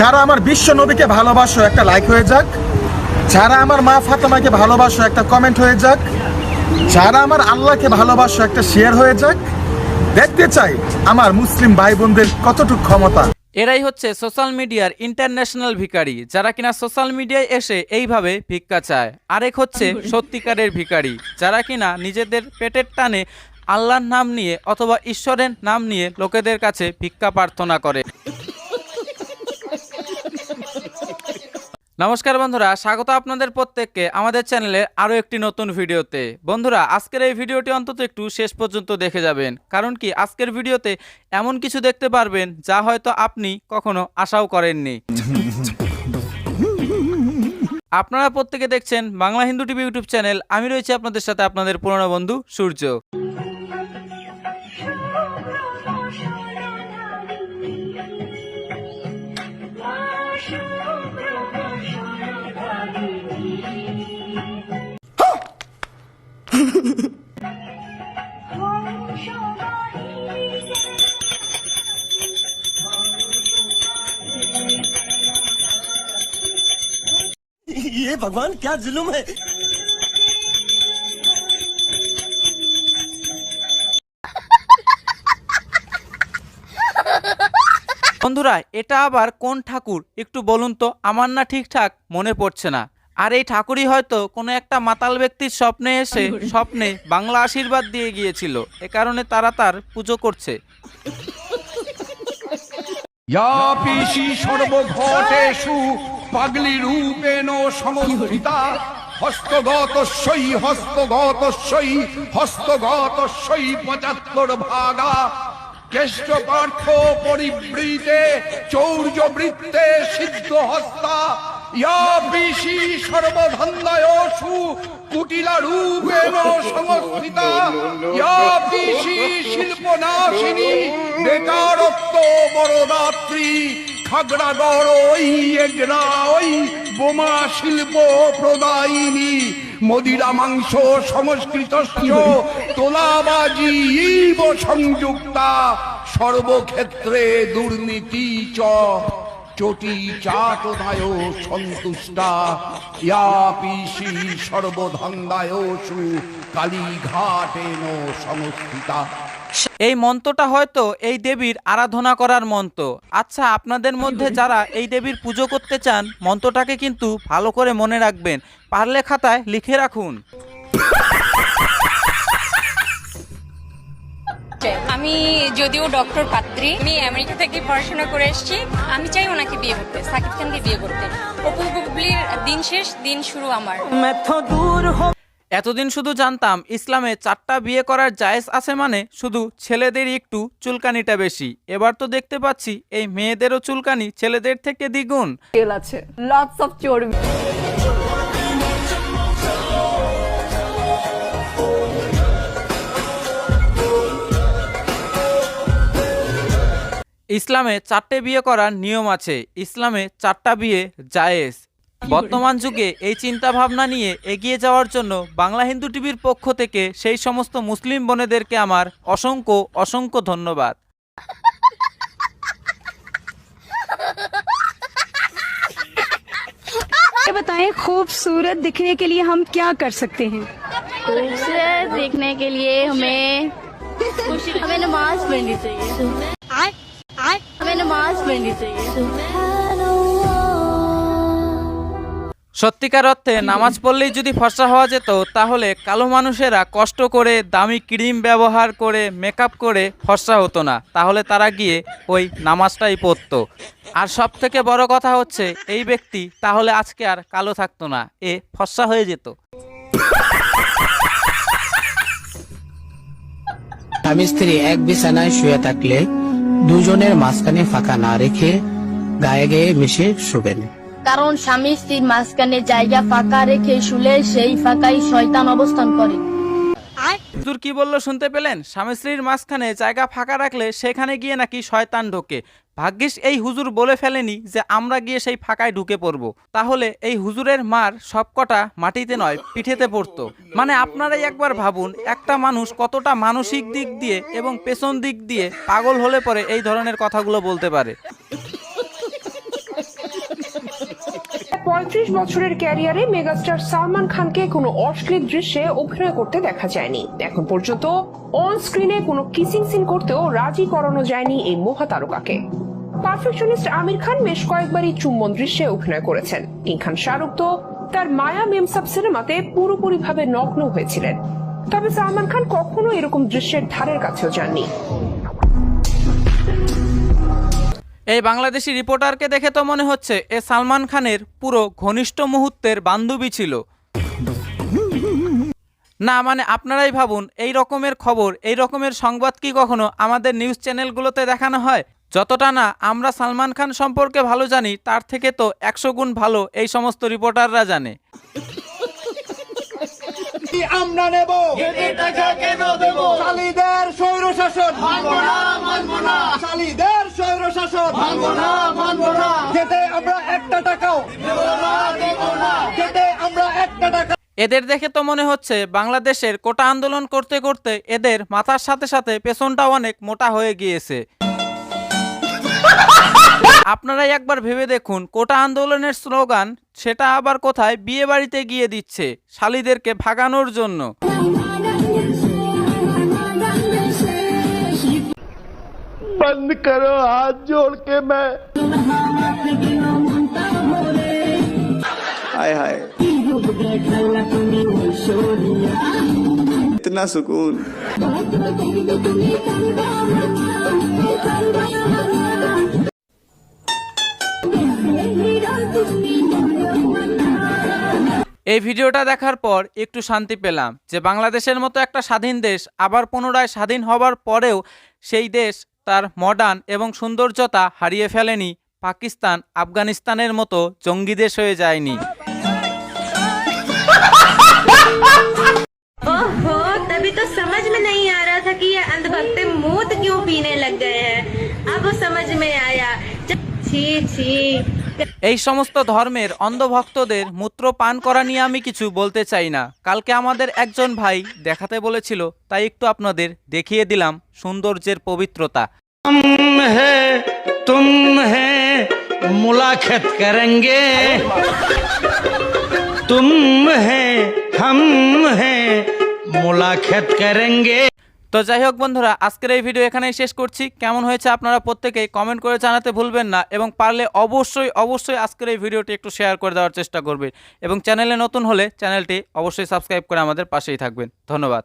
যারা আমার বিশ্ব নবীকে ভালোবাসো, একটা লাইক হয়ে যাক। যারা আমার মা ফাতেমাকে ভালোবাসো, একটা কমেন্ট হয়ে যাক। যারা আমার আল্লাহকে ভালোবাসো, একটা শেয়ার হয়ে যাক। দেখতে চাই আমার মুসলিম ভাই বোনদের কতটুকু ক্ষমতা। এরাই হচ্ছে সোশ্যাল মিডিয়ার ইন্টারন্যাশনাল ভিখারি, যারা কিনা সোশ্যাল মিডিয়ায় এসে এইভাবে ভিক্ষা চায়। আরেক হচ্ছে সত্যিকারের ভিখারি, যারা কিনা নিজেদের পেটের টানে আল্লাহর নাম নিয়ে অথবা ঈশ্বরের নাম নিয়ে লোকেদের কাছে ভিক্ষা প্রার্থনা করে। নমস্কার বন্ধুরা, স্বাগত আপনাদের প্রত্যেককে আমাদের চ্যানেলে আরও একটি নতুন ভিডিওতে। বন্ধুরা, আজকের এই ভিডিওটি অন্তত একটু শেষ পর্যন্ত দেখে যাবেন, কারণ কি আজকের ভিডিওতে এমন কিছু দেখতে পারবেন যা হয়তো আপনি কখনো আশাও করেননি। আপনারা প্রত্যেকে দেখছেন Bangla Hindu TV YouTube channel. আমি রয়েছি আপনাদের সাথে আপনাদের পুরনো বন্ধু সূর্য। ये भगवान क्या जुल्म है বন্ধুরা এটা আবার কোন ঠাকুর একটু বলুন তো আমার না ঠিকঠাক মনে পড়ছে না আর এই ঠাকুরই হয়তো কোনো একটা মাতাল ব্যক্তির স্বপ্নে এসে স্বপ্নে বাংলা আশীর্বাদ দিয়ে গিয়েছিল এ কারণে তারা তার পুজো করছে या पीशी সর্বঘটেষু পাগলি রূপেণ সমন্বিতা হস্তগতস্যই হস্তগতস্যই হস্তগতস্যই পঁচাত্তর ভাগা। কেষ্ট পার্থ পরিবৃতে, চৌর্য বৃত্তে সিদ্ধ হস্তা। ইয়া পিসি সর্বধন্দায়সু, কুটিলা রূপেণ শিল্পনাশিনী বেকারত্ব বড়দাত্রী খাগড়াগড় ওই এগরা ওই বোমা শিল্প প্রদায়িনী। মদিরা মাংস সংস্কৃত তোলাবাজি সংযুক্তা। সর্বক্ষেত্রে দুর্নীতি চ। চটি চাটদায় সন্তুষ্টা। ইয়া পিসি সর্বধন্দায়সু কালীঘাটেন সংস্থিতা। এই মন্ত্রটা হয়তো এই দেবীর আরাধনা করার মন্ত্র। আচ্ছা আপনাদের মধ্যে যারা এই দেবীর পুজো করতে চান মন্ত্রটাকে কিন্তু ভালো করে মনে রাখবেন। পারলে খাতায় লিখে রাখুন। আমি যদিও ডক্টর পাত্রী আমি আমেরিকা থেকে পড়াশোনা করে এসেছি। আমি চাই ওনাকে বিয়ে করতে সাকিব খানকে বিয়ে করতে। অপু বুবলির দিন শেষ দিন শুরু আমার। এতদিন শুধু জানতাম ইসলামে চারটা বিয়ে করার জায়েজ আছে মানে শুধু ছেলেদের একটু চুলকানিটা বেশি। এবার তো দেখতে পাচ্ছি এই মেয়েদেরও চুলকানি ছেলেদের থেকে দ্বিগুণ। তেল আছে। লটস অফ চর্বি। ইসলামে চারটে বিয়ে করার নিয়ম আছে। ইসলামে চারটা বিয়ে জায়েজ। বর্তমান যুগে এই চিন্তা ভাবনা নিয়ে এগিয়ে যাওয়ার জন্য বাংলা হিন্দু টিভির পক্ষ থেকে সেই সমস্ত মুসলিম বোনেদেরকে আমার অসংখ্য অসংখ্য ধন্যবাদ ये बताएं खूबसूरत दिखने के लिए हम क्या कर सकते हैं खूबसूरत देखने के लिए हमें हमें नमाज पढ़नी चाहिए हमें नमाज पढ़नी चाहिए সত্যিকার অর্থে নামাজ পড়লেই যদি ফর্সা হওয়া যেত তাহলে কালো মানুষেরা কষ্ট করে দামি ক্রিম ব্যবহার করে মেকআপ করে ফর্সা হতো না। তাহলে তারা গিয়ে ওই নামাজটাই পড়তো। আর সব থেকে বড় কথা হচ্ছে এই ব্যক্তি তাহলে আজকে আর কালো থাকতো না এ ফর্সা হয়ে যেত। স্বামী স্ত্রী এক বিছানায় শুয়ে থাকলে দুজনের মাঝখানে ফাঁকা না রেখে গায়ে গায়ে মিশে শুবেন। কারণ স্বামী স্ত্রীর মাঝখানে জায়গা ফাঁকা রেখে শুলে সেই ফাঁকাই শয়তান অবস্থান করে। হুজুর কি বলল শুনতে পেলেন? স্বামী স্ত্রীর মাঝখানে জায়গা ফাঁকা রাখলে সেখানে গিয়ে নাকি শয়তান ঢোকে। ভাগ্যিস এই হুজুর বলে ফেলেনি যে আমরা গিয়ে সেই ফাঁকায় ঢুকে পড়ব। তাহলে এই হুজুরের মার সবকটা মাটিতে নয় পিঠেতে পড়তো। মানে আপনারাই একবার ভাবুন একটা মানুষ কতটা মানসিক দিক দিয়ে এবং পেছন দিক দিয়ে পাগল হলে পরে এই ধরনের কথাগুলো বলতে পারে। পঁয়ত্রিশ বছরের ক্যারিয়ারে মেগাস্টার সালমান খানকে কোনো অশ্লীল দৃশ্যে অভিনয় করতে দেখা যায়নি। এখন পর্যন্ত অন স্ক্রিনে কোনো কিসিং সিন করতেও রাজি করানো যায়নি এই মহাতারকাকে। পারফেকশনিস্ট আমির খান বেশ কয়েকবারই চুম্বন দৃশ্যে অভিনয় করেছেন। কিং খান শাহরুখ তো তার মায়া মেমসাব সিনেমাতে পুরোপুরিভাবে নগ্ন হয়েছিলেন। তবে সালমান খান কখনো এরকম দৃশ্যের ধারের কাছেও যাননি। এই বাংলাদেশি রিপোর্টারকে দেখে তো মনে হচ্ছে এ সালমান খানের পুরো ঘনিষ্ঠ মুহূর্তের বান্ধবী ছিল। না মানে আপনারাই ভাবুন এই রকমের খবর এই রকমের সংবাদ কি কখনো আমাদের নিউজ চ্যানেলগুলোতে দেখানো হয়? যতটা না আমরা সালমান খান সম্পর্কে ভালো জানি তার থেকে তো একশো গুণ ভালো এই সমস্ত রিপোর্টাররা জানে। আমরা নেব। শালীদের স্বৈর শাসন শালীদের স্বৈর শাসন যেতে আমরা একটা টাকাও। যেতে আমরা একটা টাকা এদের দেখে তো মনে হচ্ছে বাংলাদেশের কোটা আন্দোলন করতে করতে এদের মাথার সাথে সাথে পেছনটাও অনেক মোটা হয়ে গিয়েছে। আপনারাই একবার ভেবে দেখুন কোটা আন্দোলনের স্লোগান সেটা আবার কোথায় বিয়ে বাড়িতে গিয়ে দিচ্ছে শালীদেরকে ভাগানোর জন্য। बंद करो हाथ जोड़ के मैं हाय हाय इतना सुकून এই ভিডিওটা দেখার পর একটু শান্তি পেলাম যে বাংলাদেশের মতো একটা স্বাধীন দেশ আবার পুনরায় স্বাধীন হবার পরেও সেই দেশ তার মডার্ন এবং সৌন্দর্যতা হারিয়ে ফেলেনি পাকিস্তান আফগানিস্তানের মতো জঙ্গি দেশ হয়ে যায়নি ओहो तभी तो समझ में नहीं आ रहा था कि ये अंधभक्ते मूत क्यों पीने लग गए हैं अब वो समझ में आया छी छी এই সমস্ত ধর্মের অন্ধভক্তদের মূত্র পান করা নিয়ে আমি কিছু বলতে চাই না। কালকে আমাদের একজন ভাই দেখাতে বলেছিল, তাই একটু আপনাদের দেখিয়ে দিলাম সৌন্দর্যের পবিত্রতা। তুম হে মুলাকাত তুম হে, হম হে তো যাই হোক বন্ধুরা, আজকের এই ভিডিও এখানেই শেষ করছি। কেমন হয়েছে আপনারা প্রত্যেকেই কমেন্ট করে জানাতে ভুলবেন না এবং পারলে অবশ্যই অবশ্যই আজকের এই ভিডিওটি একটু শেয়ার করে দেওয়ার চেষ্টা করবেন। এবং চ্যানেলে নতুন হলে চ্যানেলটি অবশ্যই সাবস্ক্রাইব করে আমাদের পাশেই থাকবেন। ধন্যবাদ।